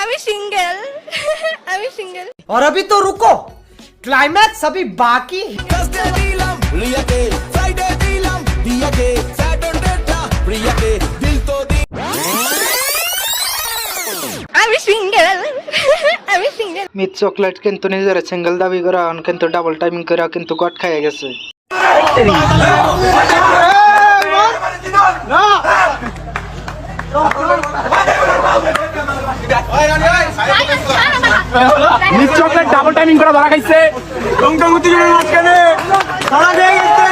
আমি সিঙ্গেল আমি সিঙ্গেল और अभी तो रुको क्लाइमैक्स अभी बाकी है। Thursday দিলাম রিয়াকে ফ্রাইডে দিলাম দিয়াকে স্যাটারডেটা প্রিয়াকে দিল তো দি আমি সিঙ্গেল আমি সিঙ্গেল মিট চকলেট কিন্তু নিজের সিঙ্গেল দাবি করে এখন কিন্তু ডাবল টাইমিং করে কিন্তু গট খাইয়ে গেছে টাইমিং ধরা খাইছে। মাঝখানে। ধরা দিয়ে গেছে!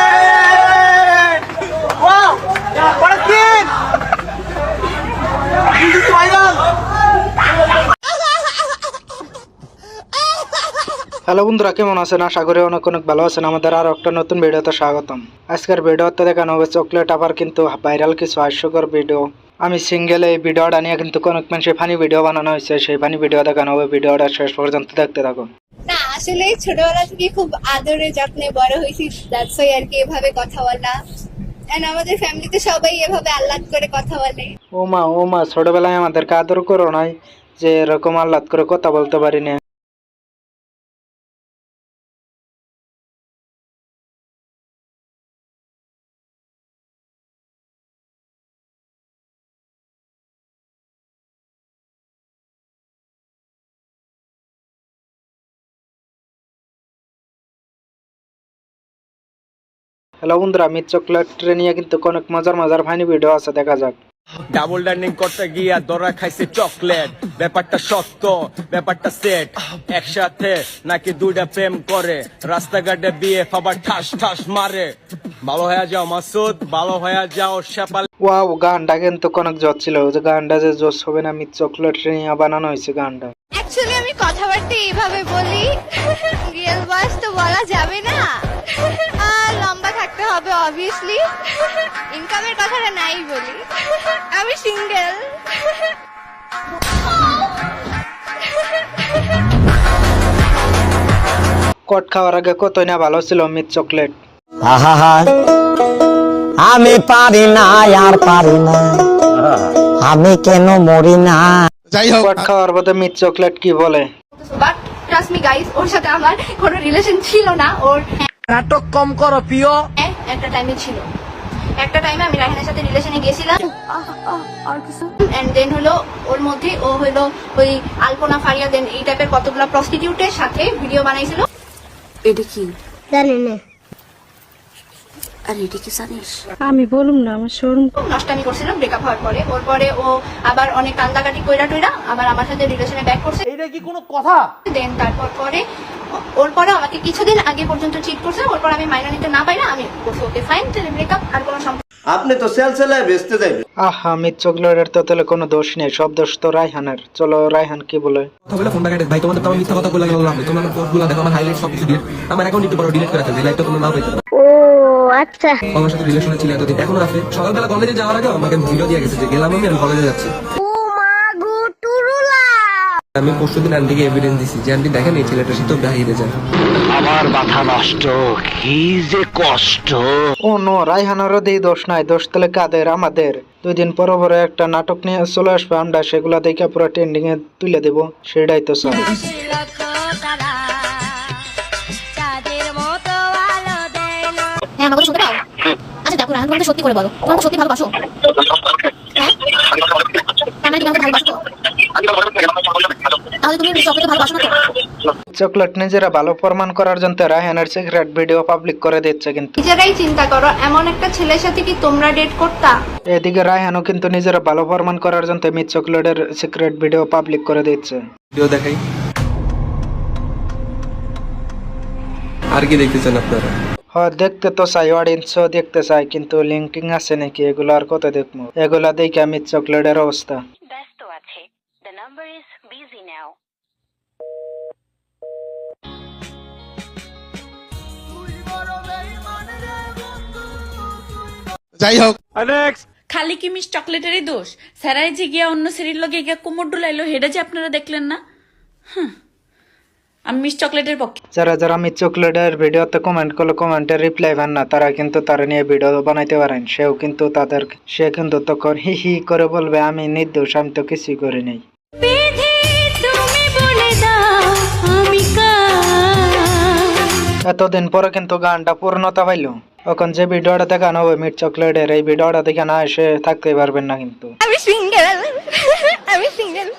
হ্যালো বন্ধুরা, কেমন আছেন? আশা করি অনেক অনেক ভালো আছেন। আমাদের আরও একটা নতুন ভিডিওতে স্বাগতম। আজকের ভিডিওতে দেখানো হবে চকলেট আবার কিন্তু ভাইরাল কিছু হাস্যকর ভিডিও আমি সিঙ্গেল এই ভিডিওটা নিয়ে কিন্তু অনেক মানুষের ফানি ভিডিও বানানো হয়েছে। সেই ফানি ভিডিও দেখানো হবে। ভিডিওটা শেষ পর্যন্ত দেখতে থাকুন। আসলে ছোটবেলা থেকে খুব আদরে যত্নে বড় হয়েছি দ্যাটস আর কি এভাবে কথা বলা এন্ড আমাদের ফ্যামিলিতে সবাই এভাবে আহ্লাদ করে কথা বলে। ও মা ও মা, ছোটবেলায় আমাদেরকে আদর করো নাই যে এরকম আহ্লাদ করে কথা বলতে পারি না। হ্যালো বন্ধুরা মিট চকলেট নিয়ে কিন্তু অনেক মজার মজার ফানি ভিডিও আছে দেখা যাক। ডাবল ডার্নিং করতে গিয়া দরা খাইছে চকলেট। ব্যাপারটা সত্য ব্যাপারটা সেট একসাথে নাকি দুইটা প্রেম করে। রাস্তাঘাটে বিয়ে খাবার ঠাস ঠাস মারে। ভালো হয়ে যাও মাসুদ। ভালো হয়ে যাও শেপাল ওয়াও গানটা কিন্তু অনেক জোর ছিল। যে গানটা যে জোস হবে না মিট চকলেট নিয়ে বানানো হয়েছে গানটা। অ্যাকচুয়ালি আমি কথাবার্তা এইভাবে বলি। রিয়েল বয়স তো বলা যাবে না। হবে অবভিয়াসলি ইনকামের কথাটা নাই বলি। আমি সিঙ্গেল কট খাওয়ার আগে কতই না ভালো ছিল মিট চকলেট। আহা আমি পারি না আর পারি না। আমি কেন মরি না? যাই হোক কট খাওয়ার পথে মিট চকলেট কি বলে? বাট ট্রাস্ট মি গাইস ওর সাথে আমার কোনো রিলেশন ছিল না ওর নাটক কম করো প্রিয়। হ্যাঁ, একটা টাইমে ছিল। একটা টাইমে আমি রাহিনের সাথে রিলেশনে গেছিলাম এন্ড দেন হলো ওর মধ্যে ও হলো ওই আলপনা ফারিয়া দেন এই টাইপের কতগুলো প্রস্টিটিউটের সাথে ভিডিও বানাইছিল। এটা কি? আর এটা কি জানিস? খুব নষ্টামি করছিল ব্রেকআপ হওয়ার পরে। ওর পরে ও আবার অনেক কান্দাকাটি কইরা টইরা আবার আমার সাথে রিলেশনে ব্যাক করছে। এটা কি কোনো কথা? দেন তারপর পরে ওর পরে আমাকে কিছুদিন আগে পর্যন্ত চিট করছে ওর পর আমি মাইনা নিতে না পাইরা আমি বলছি ওকে ফাইন তাহলে ব্রেকআপ আর কোনো সম্পর্ক আপনি তো সেল সেলায় বেচতে যাইবেন। আহা মিট চকলেটের তো তাহলে কোনো দোষ নেই সব দোষ তো রায়হানের। চলো রায়হান কি বলে? কথা বলে ফোনটা কাটে ভাই তোমাদের তো মিথ্যা কথা বলে গেলাম তোমার পোস্টগুলো দেখো আমার হাইলাইট সব কিছু দিয়ে। আমার অ্যাকাউন্ট একটু বড় ডিলিট করে ফেলবে লাইভটা তোমরা নাও পেতে ও আচ্ছা। আমার সাথে রিলেশনে ছিল এতদিন এখনও আছে। সকালবেলা কলেজে যাওয়ার আগে আমাকে ভিডিও দিয়ে গেছে যে গেলাম আমি আমি কলেজে যাচ্ছি। আমি পরশু দিন আন্টিকে এভিডেন্স দিছি। যে আন্টি দেখেন এই ছেলেটার সাথে বাহিরে যায়। আমার মাথা নষ্ট কি যে ও নো রায়হানেরও দিই দোষ নাই দোষ তাহলে কাদের? আমাদের। দুই দিন পর পরে একটা নাটক নিয়ে চলে আসবে আমরা সেগুলো দেখে পুরো ট্রেন্ডিং এ তুলে দেবো। সেটাই তো স্যার হ্যাঁ আমাকে শুনতে পাও? আচ্ছা দেখো রাহান তোমাকে সত্যি করে বলো। তোমাকে সত্যি ভালোবাসো হ্যাঁ আমরা কি আমাকে ভালোবাসো তাহলে তুমি চকলেট ভালোবাসো না চকলেট নিজেরা ভালো প্রমাণ করার জন্য রায়হানের সিক্রেট ভিডিও পাবলিক করে দিচ্ছে কিন্তু। নিজেরাই চিন্তা করো এমন একটা ছেলের সাথে কি তোমরা ডেট করতা? এদিকে রায়হানও কিন্তু নিজেরা ভালো প্রমাণ করার জন্য মিট চকলেটের সিক্রেট ভিডিও পাবলিক করে দিচ্ছে। ভিডিও দেখাই। আর কি দেখতে চান আপনারা? হ দেখতে তো চাই অডিয়েন্সও দেখতে চাই কিন্তু লিঙ্কিং আছে নাকি এগুলো আর কত দেখব? এগুলা দেখে মিট চকলেটের অবস্থা। যাই হোক। খালি কি মিস চকলেটেরই দোষ? স্যারাই যে গিয়া অন্য সিরির লগে গিয়া কোমর ডুলাইলো হেডা যে আপনারা দেখলেন না? আমি মিস চকলেটের পক্ষে। যারা যারা মিস চকলেটের ভিডিওতে কমেন্ট করল কমেন্টের রিপ্লাই পান না তারা কিন্তু তার নিয়ে ভিডিও বানাইতে পারেন। সেও কিন্তু তাদের সে কিন্তু তখন হি হি করে বলবে আমি নির্দোষ আমি তো কিছুই করি নাই। এতদিন পরে কিন্তু গানটা পূর্ণতা পাইলো। এখন যে ভিডিওটা দেখানো হবে মিট চকলেটের এই ভিডিওটা দেখে না এসে থাকতে পারবেন না কিন্তু। আমি সিঙ্গেল আমি সিঙ্গেল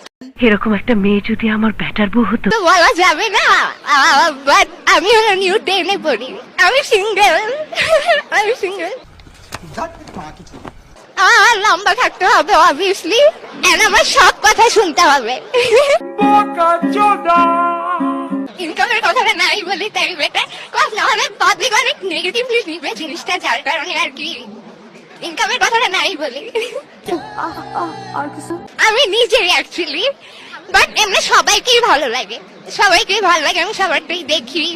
এরকম একটা মেয়ে যদি আমার ব্যাটার বউ হতো? তো বলা যাবে না। বাট আমি হলো নিউ টেনে পড়ি। আমি সিঙ্গেল আমি সিঙ্গেল আমার লম্বা থাকতে হবে অবভিয়াসলি এন্ড আমার সব কথা শুনতে হবে। ইনকামের কথাটা নাই বলি তাই বেটা। কজ নাহলে পাবলিক অনেক নেগেটিভলি নিবে জিনিসটা, যার কারণে আর কি। ইনকামের কথাটা নাই বলি। আমি নিজেই অ্যাকচুয়ালি বাট এমনি সবাইকেই ভালো লাগে। সবাইকেই ভালো লাগে, আমি সবারটাই দেখি।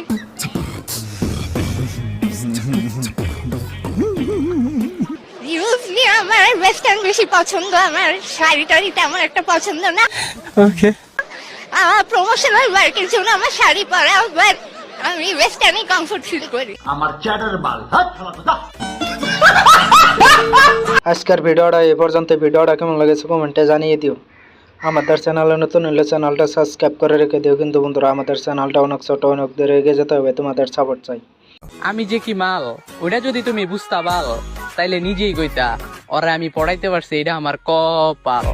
আমার ওয়েস্টার্ন বেশি পছন্দ, আমার শাড়ি টাড়ি তেমন একটা পছন্দ না। আমার প্রমোশনাল ওয়ার্কের জন্য আমার শাড়ি পরা বাট আমি ওয়েস্টার্নে কমফোর্ট ফিল করি। আজকের ভিডিওটা এ পর্যন্ত। ভিডিওটা কেমন লেগেছে কমেন্টে জানিয়ে দিও। আমাদের চ্যানেলে নতুন হলে চ্যানেলটা সাবস্ক্রাইব করে রেখে দিও। কিন্তু বন্ধুরা আমাদের চ্যানেলটা অনেক ছোট অনেক দূরে এগিয়ে যেতে হবে তোমাদের সাপোর্ট চাই। আমি যে কি মাল ওটা যদি তুমি বুঝতা পারো তাইলে নিজেই কইতা ওরা আমি পড়াইতে পারছি এটা আমার কপাল।